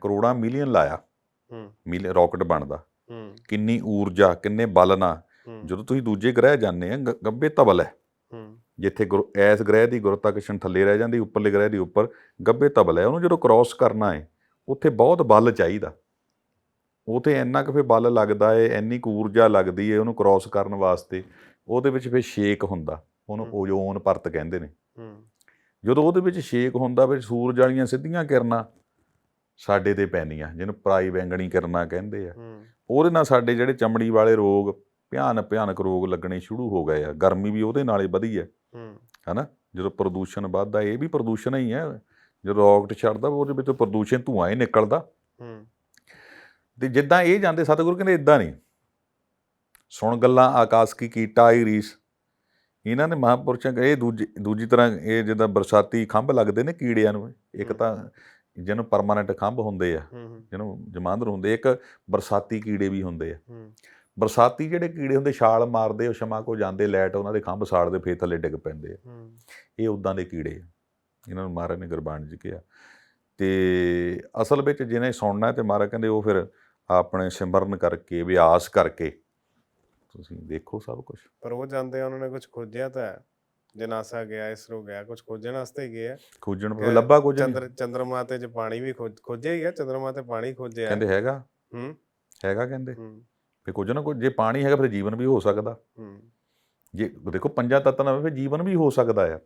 ਕਰੋੜਾਂ ਮਿਲੀਅਨ ਲਾਇਆ। ਹੂੰ। ਮਿਲ ਰਾਕਟ ਬਣਦਾ। ਹੂੰ। ਕਿੰਨੀ ਊਰਜਾ ਕਿੰਨੇ ਬਲ ਨਾਲ ਹੂੰ। ਜਦੋਂ ਤੁਸੀਂ ਦੂਜੇ ਗ੍ਰਹਿ ਜਾਂਦੇ ਆ ਗ- ਗੱਭੇ ਤਬਲ ਹੈ ਹੂੰ। ਜਿੱਥੇ ਐਸ ਗ੍ਰਹਿ ਦੀ ਗੁਰਤਾਕਰਸ਼ਣ ਥੱਲੇ ਰਹਿ ਜਾਂਦੀ ਉੱਪਰਲੇ ਗ੍ਰਹਿ ਦੀ ਉੱਪਰ ਗੱਭੇ ਤਬਲ ਹੈ ਉਹਨੂੰ ਜਦੋਂ ਕ੍ਰਾਸ ਕਰਨਾ ਹੈ ਉੱਥੇ ਬਹੁਤ ਬਲ ਚਾਹੀਦਾ। ਉਥੇ ਇੰਨਾ ਕੁ ਫੇ ਬਲ ਲੱਗਦਾ ਏ ਇੰਨੀ ਕੁ ਊਰਜਾ ਲੱਗਦੀ ਏ ਉਹਨੂੰ ਕ੍ਰਾਸ ਕਰਨ ਵਾਸਤੇ। ਉਹਦੇ ਵਿੱਚ ਫੇ ਛੇਕ ਹੁੰਦਾ। ਉਹਨੂੰ। ਓਜ਼ੋਨ ਪਰਤ ਕਹਿੰਦੇ ਨੇ। ਹੂੰ। ਜਦੋਂ ਉਹਦੇ ਵਿੱਚ ਛੇਕ ਹੁੰਦਾ ਫਿਰ ਸੂਰਜ ਵਾਲੀਆਂ ਸਿੱਧੀਆਂ ਕਿਰਨਾਂ ਸਾਡੇ ਤੇ ਪੈਂਦੀਆਂ ਜਿਹਨੂੰ ਪਰਾਈ ਵੈਂਗਣੀ ਕਿਰਨਾਂ ਕਹਿੰਦੇ ਆ। ਉਹਦੇ ਨਾਲ ਸਾਡੇ ਜਿਹੜੇ ਚਮੜੀ ਵਾਲੇ ਰੋਗ ਭਿਆਨਕ ਭਿਆਨਕ ਰੋਗ ਲੱਗਣੇ ਸ਼ੁਰੂ ਹੋ ਗਏ ਆ। ਗਰਮੀ ਵੀ ਉਹਦੇ ਨਾਲ ਵਧੀ ਹੈ। ਹਨਾ? ਜਦੋਂ ਪ੍ਰਦੂਸ਼ਣ ਵੱਧਦਾ ਇਹ ਵੀ ਪ੍ਰਦੂਸ਼ਣ ਹੀ ਹੈ ਜਦੋਂ ਰਾਕਟ ਛੱਡਦਾ ਉਹਦੇ ਵਿੱਚੋਂ ਪ੍ਰਦੂਸ਼ਣ ਧੂਆਂ ਹੀ ਨਿਕਲਦਾ। ਤੇ ਜਿੱਦਾਂ ਇਹ ਜਾਂਦੇ ਸਤਿਗੁਰੂ ਕਹਿੰਦੇ ਇਦਾਂ ਨਹੀਂ। ਸੁਣ ਗੱਲਾਂ ਆਕਾਸ਼ ਕੀ ਕੀਟਾ ਹੀ ਰੀਸ ਇਹਨਾਂ ਨੇ ਮਹਾਂਪੁਰਸ਼ਾਂ ਇਹ ਦੂਜੀ ਦੂਜੀ ਤਰ੍ਹਾਂ ਇਹ ਜਿੱਦਾਂ ਬਰਸਾਤੀ ਖੰਭ ਲੱਗਦੇ ਨੇ ਕੀੜਿਆਂ ਨੂੰ ਇੱਕ। ਤਾਂ ਜਿਹਨੂੰ ਪਰਮਾਨੈਂਟ ਖੰਭ ਹੁੰਦੇ ਆ ਜਿਹਨੂੰ ਜਮਾਂਦਰ ਹੁੰਦੇ ਇੱਕ ਬਰਸਾਤੀ ਕੀੜੇ ਵੀ ਹੁੰਦੇ ਆ। ਬਰਸਾਤੀ ਜਿਹੜੇ ਕੀੜੇ ਹੁੰਦੇ ਛਾਲ ਮਾਰਦੇ ਉਹ ਸ਼ਮਾ ਕੋ ਜਾਂਦੇ ਲੈਟ ਉਹਨਾਂ ਦੇ ਖੰਭ ਸਾੜਦੇ ਫੇਰ ਥੱਲੇ ਡਿੱਗ ਪੈਂਦੇ ਆ। ਇਹ ਉਦਾਂ ਦੇ ਕੀੜੇ ਆ ਇਹਨਾਂ ਨੂੰ ਮਹਾਰਾਜ ਨੇ ਗੁਰਬਾਣੀ ਚ ਕਿਹਾ। ਤੇ ਅਸਲ ਵਿੱਚ ਜਿਹਨੇ ਸੁਣਨਾ ਤੇ ਮਹਾਰਾਜ ਕਹਿੰਦੇ ਉਹ ਫਿਰ ਆਪਣੇ ਸਿਮਰਨ ਕਰਕੇ ਅਭਿਆਸ ਕਰਕੇ ਤੁਸੀਂ ਦੇਖੋ ਸਭ ਕੁਝ ਪਰ ਉਹ ਜਾਂਦੇ ਆ ਉਹਨਾਂ ਨੇ ਕੁਝ ਖੋਜਿਆ ਤਾਂ ਹੈ ਜੇ ਨਾਸਾ ਗਿਆ ਇਸਰੋ ਗਿਆ ਕੁਝ ਖੋਜਣ ਵਾਸਤੇ ਹੀ ਗਏ ਆ ਖੋਜਣ ਕਿ ਲੱਭਾ ਕੁਝ ਚੰਦਰ ਚੰਦਰਮਾ ਤੇ ਜੇ ਪਾਣੀ ਵੀ ਖੋਜ- ਖੋਜਿਆ ਹੀ ਆ ਚੰਦਰਮਾ ਤੇ ਪਾਣੀ ਖੋਜਿਆ। ਕਹਿੰਦੇ ਹੈਗਾ? ਹੂੰ। ਹੈਗਾ ਕਹਿੰਦੇ? ਹੂੰ। ਫੇ ਕੁਝ ਨਾ ਕੁਝ ਜੇ ਪਾਣੀ ਹੈਗਾ ਫਿਰ ਜੀਵਨ ਵੀ ਹੋ ਸਕਦਾ। ਹੂੰ। ਜੇ ਦੇਖੋ ਪੰਜਾਂ ਤੱਤਾਂ ਨਾਲ ਫਿਰ ਜੀਵਨ ਵੀ ਹੋ ਸਕਦਾ ਆ।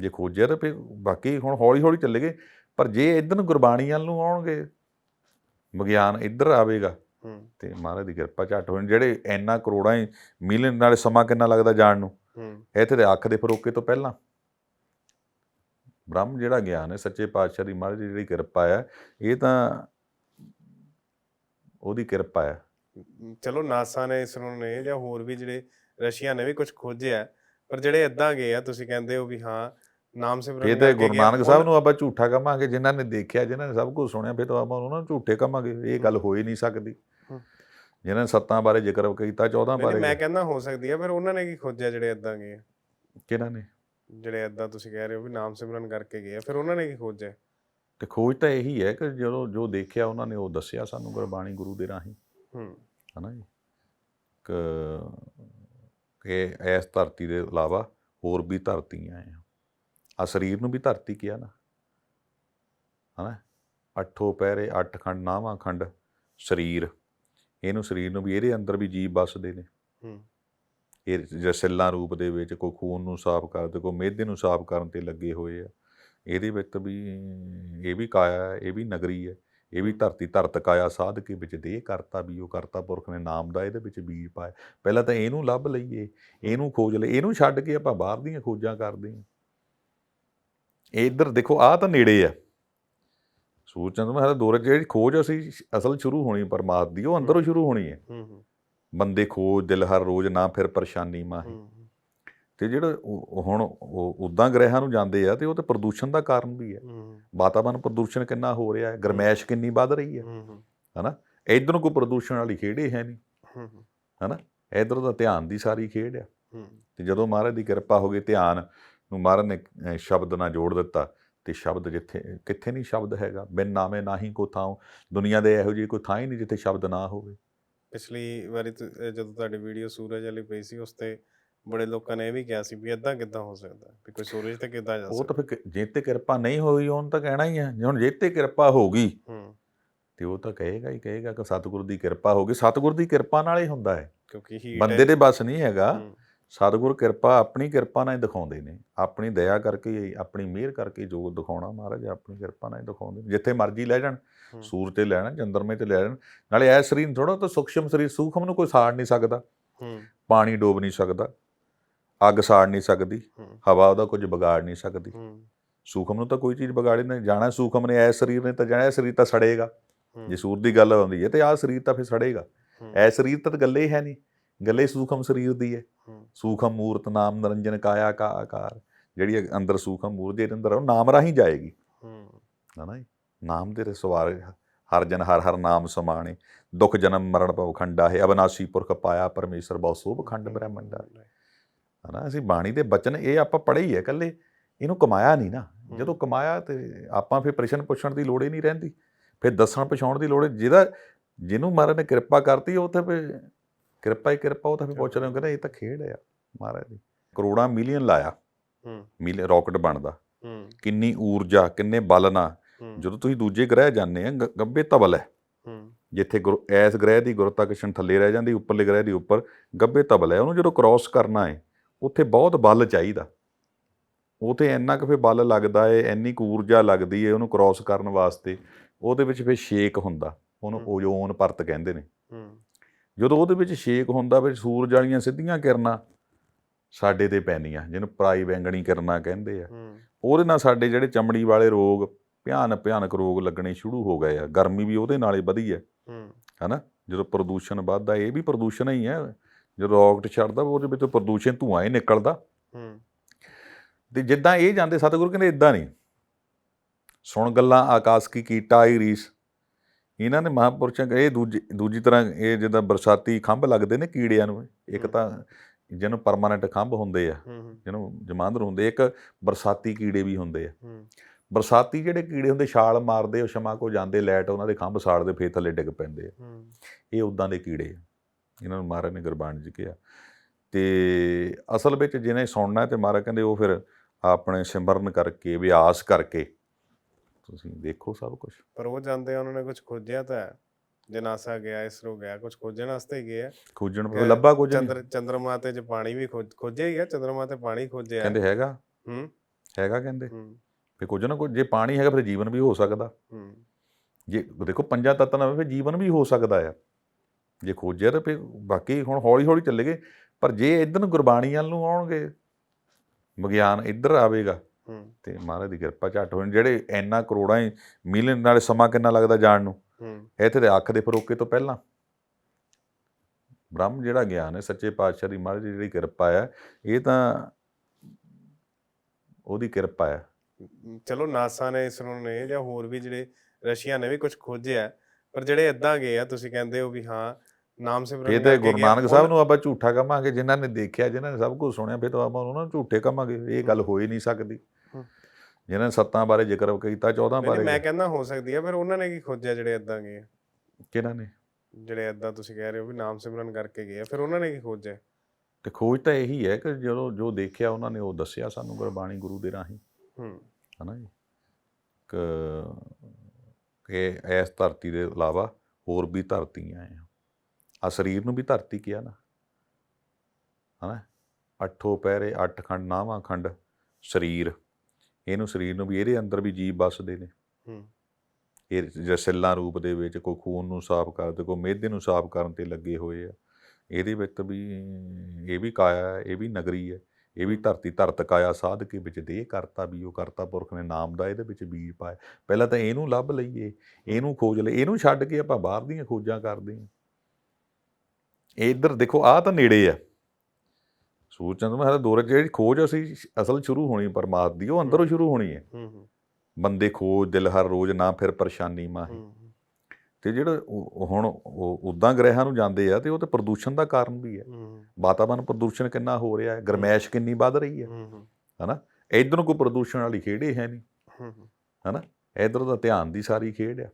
ਜੇ ਖੋਜਿਆ ਤਾਂ ਫਿਰ ਬਾਕੀ ਹੁਣ ਹੌਲੀ ਹੌਲੀ ਚੱਲੇਗੇ ਪਰ ਜੇ ਇਧਰ ਨੂੰ ਗੁਰਬਾਣੀ ਵੱਲ ਨੂੰ ਆਉਣਗੇ ਵਿਗਿਆਨ ਇੱਧਰ ਆਵੇਗਾ। ਹੂੰ। ਤੇ ਮਹਾਰਾਜ ਦੀ ਕਿਰਪਾ ਝੱਟ ਹੋਣ ਜਿਹੜੇ ਇੰਨਾ ਕਰੋੜਾਂ ਹੀ ਮਿਲੀਅਨ ਨਾਲੇ ਸਮਾਂ ਕਿੰਨਾ ਲੱਗਦਾ ਜਾਣ ਨੂੰ? ਇੱਥੇ ਤੇ ਅੱਖ ਦੇ ਫਰੋਕੇ ਤੋਂ ਪਹਿਲਾਂ। ਬ੍ਰਹਮ ਜਿਹੜਾ ਗਿਆਨ ਹੈ ਸੱਚੇ ਪਾਤਸ਼ਾਹ ਦੀ ਮਹਾਰਾਜ ਦੀ ਜਿਹੜੀ ਕਿਰਪਾ ਹੈ ਇਹ ਤਾਂ ਉਹਦੀ ਕਿਰਪਾ ਹੈ। ਚਲੋ ਨਾਸਾ ਨੇ ਇਸਰੋ ਨੇ ਜਾਂ ਹੋਰ ਵੀ ਜਿਹੜੇ ਰਸ਼ੀਆ ਨੇ ਵੀ ਕੁਝ ਖੋਜਿਆ ਪਰ ਜਿਹੜੇ ਇਦਾਂ ਗਏ ਆ ਤੁਸੀਂ ਕਹਿੰਦੇ ਹੋ ਵੀ ਹਾਂ ਨਾਮ ਸਿਮਰਨ ਇਹ ਤੇ ਗੁਰੂ ਨਾਨਕ ਸਾਹਿਬ ਨੂੰ ਆਪਾਂ ਝੂਠਾ ਕਹਾਂਗੇ ਜਿਨ੍ਹਾਂ ਨੇ ਦੇਖਿਆ ਜਿਨ੍ਹਾਂ ਨੇ ਸਭ ਕੁਝ ਸੁਣਿਆ ਫਿਰ ਤਾਂ ਆਪਾਂ ਉਹਨਾਂ ਨੂੰ ਝੂਠੇ ਕਹਾਂਗੇ ਇਹ ਗੱਲ ਹੋ ਹੀ ਨਹੀਂ ਸਕਦੀ। ਜਿਨ੍ਹਾਂ ਨੇ ਸੱਤਾਂ ਬਾਰੇ ਜ਼ਿਕਰ ਕੀਤਾ 14 ਨਹੀਂ, ਨਹੀਂ, ਮੈਂ ਬਾਰੇ ਕਹਿੰਦਾ ਹੋ ਸਕਦੀ ਆ ਪਰ ਉਹਨਾਂ ਨੇ ਕੀ ਖੋਜਿਆ ਜਿਹੜੇ ਇਦਾਂ ਗਏ? ਕਿਹਨਾਂ ਨੇ? ਜਿਹੜੇ ਇਦਾਂ ਤੁਸੀਂ ਕਹਿ ਰਹੇ ਹੋ ਵੀ ਨਾਮ ਸਿਮਰਨ ਕਰਕੇ ਗਏ ਆ, ਫਿਰ ਉਹਨਾਂ ਨੇ ਕੀ ਖੋਜਿਆ? ਤੇ ਖੋਜ ਤਾਂ ਇਹੀ ਹੈ ਕਿ ਜਦੋਂ ਜੋ ਦੇਖਿਆ ਉਹਨਾਂ ਨੇ ਉਹ ਦੱਸਿਆ ਸਾਨੂੰ ਗੁਰਬਾਣੀ ਗੁਰੂ ਦੇ ਰਾਹੀਂ। ਹੂੰ। ਹਨਾ ਜੀ? ਕ ਕਿ ਇਸ ਧਰਤੀ ਦੇ ਇਲਾਵਾ ਹੋਰ ਵੀ ਧਰਤੀਆਂ ਆ। ਆ ਸਰੀਰ ਨੂੰ ਵੀ ਧਰਤੀ ਕਿਹਾ ਨਾ। ਹਨਾ? ਅੱਠੋ ਪਹਿਰੇ ਅੱਠ ਖੰਡ ਨਾਵਾਂ ਖੰਡ ਸਰੀਰ। ਇਹਨੂੰ ਸਰੀਰ ਨੂੰ ਵੀ ਇਹਦੇ ਅੰਦਰ ਵੀ ਜੀਵ ਵੱਸਦੇ ਨੇ। ਹੂੰ। ਇਹ ਜਿਹੜਾ ਸੈੱਲਾਂ ਰੂਪ ਦੇ ਵਿੱਚ ਕੋਈ ਖੂਨ ਨੂੰ ਸਾਫ਼ ਕਰਦੇ ਕੋਈ ਮਿਹਦੇ ਨੂੰ ਸਾਫ਼ ਕਰਨ ਤੇ ਲੱਗੇ ਹੋਏ ਆ। ਇਹਦੇ ਵਿੱਚ ਵੀ ਇਹ ਵੀ ਕਾਇਆ ਹੈ ਇਹ ਵੀ ਨਗਰੀ ਹੈ ਇਹ ਵੀ ਧਰਤੀ ਧਰਤ ਕਾਇਆ ਸਾਧ ਕੇ ਵਿੱਚ ਦੇਹ ਕਰਤਾ ਵੀ ਉਹ ਕਰਤਾ ਪੁਰਖ ਨੇ ਨਾਮ ਦਾ ਇਹਦੇ ਵਿੱਚ ਬੀਜ ਪਾਇਆ। ਪਹਿਲਾਂ ਤਾਂ ਇਹਨੂੰ ਲੱਭ ਲਈਏ ਇਹਨੂੰ ਖੋਜ ਲਈ ਇਹਨੂੰ ਛੱਡ ਕੇ ਆਪਾਂ ਬਾਹਰ ਦੀਆਂ ਖੋਜਾਂ ਕਰਦੇ ਹਾਂ। ਇਹ ਇੱਧਰ ਦੇਖੋ ਆਹ ਤਾਂ ਨੇੜੇ ਆ। ਸੂਰਜ ਚੰਦਰਮਾ ਸਾਡਾ ਦੌਰੇ ਜਿਹੜੀ ਖੋਜ ਅਸੀਂ ਅਸਲ ਸ਼ੁਰੂ ਹੋਣੀ ਪਰਮਾਤਮਾ ਦੀ ਉਹ ਅੰਦਰੋਂ ਸ਼ੁਰੂ ਹੋਣੀ ਹੈ। ਹੂੰ ਹੂੰ। ਬੰਦੇ ਖੋਜ ਦਿਲ ਹਰ ਰੋਜ਼ ਨਾ ਫਿਰ ਪਰੇਸ਼ਾਨੀ ਮਾਹੀ। ਹੂੰ ਤੇ ਜਿਹੜਾ ਉਹ- ਹੁਣ ਉਦਾਂ ਗ੍ਰਹਿਾਂ ਨੂੰ ਜਾਂਦੇ ਆ ਤੇ ਉਹ ਤੇ ਪ੍ਰਦੂਸ਼ਣ ਦਾ ਕਾਰਨ ਵੀ ਹੈ। ਹੂੰ ਵਾਤਾਵਰਨ ਪ੍ਰਦੂਸ਼ਣ ਕਿੰਨਾ ਹੋ ਰਿਹਾ ਹੈ ਗਰਮੈਸ਼ ਕਿੰਨੀ ਵੱਧ ਰਹੀ ਹੈ। ਹੂੰ ਹੂੰ। ਹਨਾ? ਇਧਰੋਂ ਕੋਈ ਪ੍ਰਦੂਸ਼ਣ ਵਾਲੀ ਖੇੜੇ ਹੈ ਨਹੀਂ। ਹੂੰ ਹਨਾ? ਇਧਰ ਤਾਂ ਧਿਆਨ ਦੀ ਸਾਰੀ ਖੇਡ ਆ। ਹੂੰ। ਤੇ ਜਦੋਂ ਮਹਾਰਾਜ ਦੀ ਕਿਰਪਾ ਹੋ ਗਈ ਧਿਆਨ ਨੂੰ ਮਹਾਰਾਜ ਨੇ ਸ਼ਬਦ ਨਾਲ ਜੋੜ ਦਿੱਤਾ ਤੇ ਸ਼ਬਦ ਜਿੱਥੇ ਕਿੱਥੇ ਨਹੀਂ ਸ਼ਬਦ ਹੈਗਾ? ਬਿਨ ਨਾਮੇ ਨਾਹੀ ਕੋ ਥਾਂ ਦੁਨੀਆ ਦੇ ਇਹੋ ਜਿਹੀ ਕੋਈ ਥਾਂ ਹੀ ਨਹੀਂ ਜਿੱਥੇ ਸ਼ਬਦ ਨਾ ਹੋਵੇ। ਪਿਛਲੀ ਵਾਰੀ ਜਦੋਂ ਤੁਹਾਡੀ ਵੀਡੀਓ ਸੂਰਜ ਵਾਲੀ ਪਈ ਸੀ ਉਸ ਤੇ ਬੜੇ ਲੋਕਾਂ ਨੇ ਇਹ ਵੀ ਕਿਹਾ ਸੀ ਵੀ ਇਦਾਂ ਕਿੱਦਾਂ ਹੋ ਸਕਦਾ? ਵੀ ਕੋਈ ਸੂਰਜ ਤੇ ਕਿੱਦਾਂ ਜਾ ਉਹ ਸਕਦਾ? ਤਾਂ ਫਿਰ ਜੇ ਤੇ ਕਿਰਪਾ ਨਹੀਂ ਹੋਈ ਉਹਨੂੰ ਤਾਂ ਕਹਿਣਾ ਹੀ ਹੈ ਜੇ ਹੁਣ ਜੇ ਤੇ ਕਿਰਪਾ ਹੋ ਗਈ ਤੇ ਉਹ ਤਾਂ ਕਹੇਗਾ ਹੀ ਕਹੇਗਾ ਕਿ ਸਤਿਗੁਰੂ ਦੀ ਕਿਰਪਾ ਹੋ ਗਈ। ਸਤਿਗੁਰ ਦੀ ਕਿਰਪਾ ਨਾਲ ਹੀ ਹੁੰਦਾ ਹੈ। ਕਿਉਂਕਿ ਬੰਦੇ ਦੇ ਬਸ ਨਹੀਂ ਹੈਗਾ। ਸਤਿਗੁਰ ਕਿਰਪਾ ਆਪਣੀ ਕਿਰਪਾ ਨਾਲ ਹੀ ਦਿਖਾਉਂਦੇ ਨੇ। ਆਪਣੀ ਦਇਆ ਕਰਕੇ ਆਪਣੀ ਮਿਹਰ ਕਰਕੇ ਜੋ ਦਿਖਾਉਣਾ ਮਹਾਰਾਜ ਆਪਣੀ ਕਿਰਪਾ ਨਾਲ ਹੀ ਦਿਖਾਉਂਦੇ ਨੇ। ਜਿੱਥੇ ਮਰਜ਼ੀ ਲੈ ਜਾਣ ਸੂਰ ਤੇ ਲੈਣ ਚੰਦਰਮੇ ਤੇ ਲੈ ਜਾਣ। ਨਾਲੇ ਐ ਸਰੀਰ ਥੋੜਾ ਤਾਂ ਸੂਖਸ਼ਮ ਸਰੀਰ ਸੂਖਮ ਨੂੰ ਕੋਈ ਸਾੜ ਨਹੀਂ ਸਕਦਾ। ਹੂੰ। ਪਾਣੀ ਡੋਬ ਨਹੀਂ ਸਕਦਾ। ਅੱਗ ਸਾੜ ਨਹੀਂ ਸਕਦੀ। ਹਵਾ ਉਹਦਾ ਕੁਝ ਵਿਗਾੜ ਨਹੀਂ ਸਕਦੀ। ਹੂੰ। ਸੂਖਮ ਨੂੰ ਤਾਂ ਕੋਈ ਚੀਜ਼ ਵਿਗਾੜੇ ਨਹੀਂ। ਜਾਣਾ ਸੂਖਮ ਨੇ ਐ ਸਰੀਰ ਨੇ ਤਾਂ ਜਾਣਾ ਇਹ ਸਰੀਰ ਤਾਂ ਸੜੇਗਾ। ਜੇ ਸੂਰ ਦੀ ਗੱਲ ਆਉਂਦੀ ਹੈ ਤੇ ਆਹ ਸਰੀਰ ਤਾਂ ਫਿਰ ਸੜੇਗਾ। ਐ ਸਰੀਰ ਤਾਂ ਗੱਲੇ ਹੀ ਹੈ ਨਹੀਂ। ਗੱਲੇ ਸੂਖਮ ਸਰੀਰ ਦੀ ਹੈ। ਸੂਖਮ ਮੂਰਤ ਨਾਮ ਨਿਰੰਜਨ ਕਾਇਆ ਕਾ ਆਕਾਰ। ਜਿਹੜੀ ਅੰਦਰ ਸੂਖਮ ਮੂਰਤ ਦੇ ਅੰਦਰ ਉਹ ਨਾਮ ਰਾਹੀਂ ਜਾਏਗੀ। ਹੂੰ। ਨਾ ਨਾਮ ਦੇ ਰਸਵਾਰ ਹਰ ਜਨ ਹਰ ਹਰ ਨਾਮ ਸਮਾਣੇ। ਦੁਖ ਜਨਮ ਮਰਨ ਭਵ ਖੰਡਾ ਹੈ। ਅਬਨਾਸੀ ਪੁਰਖ ਪਾਇਆ ਪਰਮੇਸ਼ਰ ਬਹੁ ਸੋਭ ਖੰਡ ਬ੍ਰਹਮੰਡਾ। ਹਨਾ ਅਸੀਂ ਬਾਣੀ ਦੇ ਬਚਨ ਇਹ ਆਪਾਂ ਪੜ੍ਹੇ ਹੀ ਹੈ ਇਕੱਲੇ। ਇਹਨੂੰ ਕਮਾਇਆ ਨਹੀਂ ਨਾ। ਜਦੋਂ ਕਮਾਇਆ ਤੇ ਆਪਾਂ ਫਿਰ ਪ੍ਰਸ਼ਨ ਪੁੱਛਣ ਦੀ ਲੋੜ ਹੀ ਨਹੀਂ ਰਹਿੰਦੀ। ਫਿਰ ਦੱਸਣ ਪਛਾਉਣ ਦੀ ਲੋੜ ਜਿਹਦਾ ਜਿਹਨੂੰ ਮਹਾਰਾਜ ਨੇ ਕਿਰਪਾ ਕਰਤੀ ਉਹ ਤੇ ਫਿਰ ਕਿਰਪਾ ਹੀ ਕਿਰਪਾ ਉਹ ਤਾਂ ਫਿਰ ਪੁੱਛ ਰਹੇ ਹੋ ਕਹਿੰਦਾ ਇਹ ਤਾਂ ਖੇਡ ਆ ਮਹਾਰਾਜ ਦੀ। ਕਰੋੜਾਂ ਮਿਲੀਅਨ ਲਾਇਆ। ਹੂੰ। ਮਿਲ ਰਾਕਟ ਬਣਦਾ। ਹੂੰ। ਕਿੰਨੀ ਊਰਜਾ ਕਿੰਨੇ ਬਲ ਨਾਲ। ਹੂੰ। ਜਦੋਂ ਤੁਸੀਂ ਦੂਜੇ ਗ੍ਰਹਿ ਜਾਂਦੇ ਆ ਗ- ਗੱਭੇ ਤਬਲ ਹੈ। ਹੂੰ। ਜਿੱਥੇ ਐਸ ਗ੍ਰਹਿ ਦੀ ਗੁਰਤਾਕਰਸ਼ਣ ਥੱਲੇ ਰਹਿ ਜਾਂਦੀ ਉੱਪਰਲੇ ਗ੍ਰਹਿ ਦੀ ਉੱਪਰ ਗੱਭੇ ਤਬਲ ਹੈ। ਉਹਨੂੰ ਜਦੋਂ ਕ੍ਰਾਸ ਕਰਨਾ ਹੈ ਉੱਥੇ ਬਹੁਤ ਬਲ ਚਾਹੀਦਾ। ਉਥੇ ਇੰਨਾ ਕੁ ਫਿਰ ਬਲ ਲੱਗਦਾ ਹੈ ਇੰਨੀ ਕੁ ਊਰਜਾ ਲੱਗਦੀ ਹੈ ਉਹਨੂੰ ਕ੍ਰਾਸ ਕਰਨ ਵਾਸਤੇ ਉਹਦੇ ਵਿੱਚ ਫਿਰ ਸ਼ੇਕ ਹੁੰਦਾ। ਉਹਨੂੰ। ਓਜ਼ੋਨ ਪਰਤ ਕਹਿੰਦੇ ਨੇ। ਜਦੋਂ ਉਹਦੇ ਵਿੱਚ ਛੇਕ ਹੁੰਦਾ ਫਿਰ ਸੂਰਜ ਵਾਲੀਆਂ ਸਿੱਧੀਆਂ ਕਿਰਨਾਂ ਸਾਡੇ ਤੇ ਪੈਂਦੀਆਂ ਜਿਹਨੂੰ ਪਰਾਈ ਵੈਂਗਣੀ ਕਿਰਨਾਂ ਕਹਿੰਦੇ ਆ। ਹੂੰ। ਉਹਦੇ ਨਾਲ ਸਾਡੇ ਜਿਹੜੇ ਚਮੜੀ ਵਾਲੇ ਰੋਗ ਭਿਆਨ ਭਿਆਨਕ ਰੋਗ ਲੱਗਣੇ ਸ਼ੁਰੂ ਹੋ ਗਏ ਆ। ਗਰਮੀ ਵੀ ਉਹਦੇ ਨਾਲ ਹੀ ਵਧੀ ਹੈ ਹੂੰ। ਹਨਾ? ਜਦੋਂ ਪ੍ਰਦੂਸ਼ਣ ਵੱਧਦਾ ਇਹ ਵੀ ਪ੍ਰਦੂਸ਼ਣ ਹੀ ਹੈ ਜਦੋਂ ਰਾਕਟ ਛੱਡਦਾ ਉਹਦੇ ਵਿੱਚੋਂ ਪ੍ਰਦੂਸ਼ਣ ਧੂਆਂ ਹੀ ਨਿਕਲਦਾ। ਹੂੰ। ਤੇ ਜਿੱਦਾਂ ਇਹ ਜਾਂਦੇ ਸਤਿਗੁਰੂ ਕਹਿੰਦੇ ਇਦਾਂ ਨਹੀਂ। ਸੁਣ ਗੱਲਾਂ ਆਕਾਸ਼ ਕੀ ਕੀਟਾ ਆਈ ਰੀਸ ਇਹਨਾਂ ਨੇ ਮਹਾਂਪੁਰਸ਼ਾਂ ਇਹ ਦੂਜੀ ਦੂਜੀ ਤਰ੍ਹਾਂ ਇਹ ਜਿੱਦਾਂ ਬਰਸਾਤੀ ਖੰਭ ਲੱਗਦੇ ਨੇ ਕੀੜਿਆਂ ਨੂੰ ਇੱਕ। ਤਾਂ ਜਿਹਨੂੰ ਪਰਮਾਨੈਂਟ ਖੰਭ ਹੁੰਦੇ ਆ ਜਿਹਨੂੰ ਜਮਾਂਦਰ ਹੁੰਦੇ ਇੱਕ ਬਰਸਾਤੀ ਕੀੜੇ ਵੀ ਹੁੰਦੇ ਆ। ਬਰਸਾਤੀ ਜਿਹੜੇ ਕੀੜੇ ਹੁੰਦੇ ਛਾਲ ਮਾਰਦੇ ਉਹ ਸ਼ਮਾ ਕੋ ਜਾਂਦੇ ਲੈਟ ਉਹਨਾਂ ਦੇ ਖੰਭ ਸਾੜਦੇ ਫੇਰ ਥੱਲੇ ਡਿੱਗ ਪੈਂਦੇ ਆ। ਇਹ ਉਦਾਂ ਦੇ ਕੀੜੇ ਆ ਇਹਨਾਂ ਨੂੰ ਮਹਾਰਾਜ ਨੇ ਗੁਰਬਾਣੀ ਚ ਕਿਹਾ। ਤੇ ਅਸਲ ਵਿੱਚ ਜਿਹਨੇ ਸੁਣਨਾ ਤੇ ਮਹਾਰਾਜ ਕਹਿੰਦੇ ਉਹ ਫਿਰ ਆਪਣੇ ਸਿਮਰਨ ਕਰਕੇ ਅਭਿਆਸ ਕਰਕੇ ਤੁਸੀਂ ਦੇਖੋ ਸਭ ਕੁਝ ਪਰ ਉਹ ਜਾਂਦੇ ਆ, ਉਹਨਾਂ ਨੇ ਕੁਝ ਖੋਜਿਆ ਤਾਂ ਹੈ। ਜੇ ਨਾਸਾ ਗਿਆ ਇਸਰੋ ਗਿਆ ਕੁਝ ਖੋਜਣ ਵਾਸਤੇ ਹੀ ਗਿਆ ਖੋਜਣ ਕਿ ਲੱਭਾ ਕੁਝ ਨਹੀਂ। ਚੰਦਰ ਚੰਦਰਮਾ ਤੇ ਚ ਪਾਣੀ ਵੀ ਖੋਜ ਖੋਜਿਆ ਹੀ ਆ ਚੰਦਰਮਾ ਤੇ ਪਾਣੀ ਖੋਜਿਆ। ਹੈ। ਕਹਿੰਦੇ ਹੈਗਾ। ਹੂੰ। ਹੈਗਾ ਕਹਿੰਦੇ। ਹੂੰ। ਵੀ ਕੁਝ ਨਾ ਕੁਝ ਜੇ ਪਾਣੀ ਹੈਗਾ ਫਿਰ ਜੀਵਨ ਵੀ ਹੋ ਸਕਦਾ। ਹੂੰ। ਜੇ ਦੇਖੋ ਪੰਜਾਂ ਤੱਤਾਂ ਨਾਲ ਫਿਰ ਜੀਵਨ ਵੀ ਹੋ ਸਕਦਾ ਆ। ਜੇ ਖੋਜਿਆ ਤਾਂ ਫਿਰ ਬਾਕੀ ਹੁਣ ਹੌਲੀ ਹੌਲੀ ਚੱਲੇਗੇ ਪਰ ਜੇ ਇਧਰ ਨੂੰ ਗੁਰਬਾਣੀ ਵੱਲ ਨੂੰ ਆਉਣਗੇ ਵਿਗਿਆਨ ਇੱਧਰ ਆਵੇਗਾ। ਤੇ ਮਹਾਰਾਜ ਦੀ ਕਿਰਪਾ ਝੱਟ ਹੋਣ ਜਿਹੜੇ ਇੰਨਾ ਕਰੋੜਾਂ ਹੀ ਮਿਲੀਅਨ ਨਾਲੇ ਸਮਾਂ ਕਿੰਨਾ ਲੱਗਦਾ ਜਾਣ ਨੂੰ? ਇੱਥੇ ਤੇ ਅੱਖ ਦੇ ਫਰੋਕੇ ਤੋਂ ਪਹਿਲਾਂ। ਬ੍ਰਹਮ ਜਿਹੜਾ ਗਿਆਨ ਹੈ ਸੱਚੇ ਪਾਤਸ਼ਾਹ ਦੀ ਮਹਾਰਾਜ ਦੀ ਜਿਹੜੀ ਕਿਰਪਾ ਹੈ ਇਹ ਤਾਂ ਉਹਦੀ ਕਿਰਪਾ ਹੈ। ਚਲੋ ਨਾਸਾ ਨੇ ਇਸਰੋ ਨੇ ਜਾਂ ਹੋਰ ਵੀ ਜਿਹੜੇ ਰਸ਼ੀਆ ਨੇ ਵੀ ਕੁਝ ਖੋਜਿਆ ਪਰ ਜਿਹੜੇ ਇਦਾਂ ਗਏ ਆ ਤੁਸੀਂ ਕਹਿੰਦੇ ਹੋ ਵੀ ਹਾਂ ਨਾਮ ਸਿਮਰਨ ਇਹ ਤੇ ਗੁਰੂ ਨਾਨਕ ਸਾਹਿਬ ਨੂੰ ਆਪਾਂ ਝੂਠਾ ਕਵਾਂਗੇ ਜਿਨ੍ਹਾਂ ਨੇ ਦੇਖਿਆ ਜਿਨ੍ਹਾਂ ਨੇ ਸਭ ਕੁਝ ਸੁਣਿਆ ਫਿਰ ਤਾਂ ਆਪਾਂ ਉਹਨਾਂ ਨੂੰ ਝੂਠੇ ਕਵਾਂਗੇ ਇਹ ਗੱਲ ਹੋ ਹੀ ਨਹੀਂ ਸਕਦੀ। ਹੂੰ। ਜਿਨ੍ਹਾਂ ਨੇ ਸੱਤਾਂ ਬਾਰੇ ਜ਼ਿਕਰ ਕੀਤਾ 14 ਨਹੀਂ, ਨਹੀਂ, ਮੈਂ ਬਾਰੇ ਕਹਿੰਦਾ ਹੋ ਸਕਦੀ ਹੈ ਪਰ ਉਹਨਾਂ ਨੇ ਕੀ ਖੋਜਿਆ ਜਿਹੜੇ ਇਦਾਂ ਗਏ? ਕਿਹਨਾਂ ਨੇ? ਜਿਹੜੇ ਇਦਾਂ ਤੁਸੀਂ ਕਹਿ ਰਹੇ ਹੋ ਵੀ ਨਾਮ ਸਿਮਰਨ ਕਰਕੇ ਗਏ ਆ ਫਿਰ ਉਹਨਾਂ ਨੇ ਕੀ ਖੋਜਿਆ? ਤੇ ਖੋਜ ਤਾਂ ਇਹੀ ਹੈ ਕਿ ਜਦੋਂ ਜੋ ਦੇਖਿਆ ਉਹਨਾਂ ਨੇ ਉਹ ਦੱਸਿਆ ਸਾਨੂੰ ਗੁਰਬਾਣੀ ਗੁਰੂ ਦੇ ਰਾਹੀਂ। ਹੂੰ। ਹਨਾ ਜੀ? ਕ- ਕਿ ਇਸ ਧਰਤੀ ਦੇ ਇਲਾਵਾ ਹੋਰ ਵੀ ਧਰਤੀਆਂ ਆ। ਆ ਸਰੀਰ ਨੂੰ ਵੀ ਧਰਤੀ ਕਿਹਾ ਨਾ। ਹਨਾ? ਅੱਠੋ ਪਹਿਰੇ ਅੱਠ ਖੰਡ ਨਾਵਾਂ ਖੰਡ ਸਰੀਰ। ਇਹਨੂੰ ਸਰੀਰ ਨੂੰ ਵੀ ਇਹਦੇ ਅੰਦਰ ਵੀ ਜੀਵ ਵੱਸਦੇ ਨੇ। ਹੂੰ। ਇਹ ਜੇ ਸੈੱਲਾਂ ਰੂਪ ਦੇ ਵਿੱਚ ਕੋਈ ਖੂਨ ਨੂੰ ਸਾਫ਼ ਕਰਦੇ ਕੋਈ ਮਿਹਦੇ ਨੂੰ ਸਾਫ਼ ਕਰਨ ਤੇ ਲੱਗੇ ਹੋਏ ਆ। ਇਹਦੇ ਵਿੱਚ ਵੀ ਇਹ ਵੀ ਕਾਇਆ ਹੈ ਇਹ ਵੀ ਨਗਰੀ ਹੈ ਇਹ ਵੀ ਧਰਤੀ ਧਰਤ ਕਾਇਆ ਸਾਧ ਕੇ ਵਿੱਚ ਦੇਹ ਕਰਤਾ ਵੀ ਉਹ ਕਰਤਾ ਪੁਰਖ ਨੇ ਨਾਮ ਦਾ ਇਹਦੇ ਵਿੱਚ ਬੀਜ ਪਾਇਆ। ਪਹਿਲਾਂ ਤਾਂ ਇਹਨੂੰ ਲੱਭ ਲਈਏ ਇਹਨੂੰ ਖੋਜ ਲਈਏ ਇਹਨੂੰ ਛੱਡ ਕੇ ਆਪਾਂ ਬਾਹਰ ਦੀਆਂ ਖੋਜਾਂ ਕਰਦੇ ਹਾਂ। ਇਹ ਇੱਧਰ ਦੇਖੋ ਆਹ ਤਾਂ ਨੇੜੇ ਆ। ਸੂਰਜ ਚੰਦਰਮਾ ਦਾ ਦੌਰ ਜਿਹੜੀ ਖੋਜ ਅਸੀਂ ਅਸਲ ਸ਼ੁਰੂ ਹੋਣੀ ਪਰਮਾਤਮਾ ਦੀ ਉਹ ਅੰਦਰੋਂ ਸ਼ੁਰੂ ਹੋਣੀ ਹੈ ਹੂੰ ਹੂੰ। ਬੰਦੇ ਖੋਜ ਦਿਲ ਹਰ ਰੋਜ਼ ਨਾ ਫਿਰ ਪਰੇਸ਼ਾਨੀ ਮਾਹੀ। ਹੂੰ ਤੇ ਜਿਹੜਾ ਉਹ- ਉਹ ਹੁਣ ਉਦਾਂ ਗ੍ਰਹਿਾਂ ਨੂੰ ਜਾਂਦੇ ਆ ਤੇ ਉਹ ਤੇ ਪ੍ਰਦੂਸ਼ਣ ਦਾ ਕਾਰਨ ਵੀ ਹੈ ਹੂੰ। ਵਾਤਾਵਰਣ ਪ੍ਰਦੂਸ਼ਣ ਕਿੰਨਾ ਹੋ ਰਿਹਾ ਹੈ ਗਰਮੈਸ਼ ਕਿੰਨੀ ਵੱਧ ਰਹੀ ਹੈ ਹੂੰ ਹੂੰ। ਹਨਾ? ਇਧਰ ਨੂੰ ਕੋਈ ਪ੍ਰਦੂਸ਼ਣ ਵਾਲੀ ਖੇਡ ਹੀ ਹੈ ਨਹੀਂ। ਹੂੰ ਹੂੰ। ਹਨਾ? ਇਧਰ ਤਾਂ ਧਿਆਨ ਦੀ ਸਾਰੀ ਖੇਡ ਆ।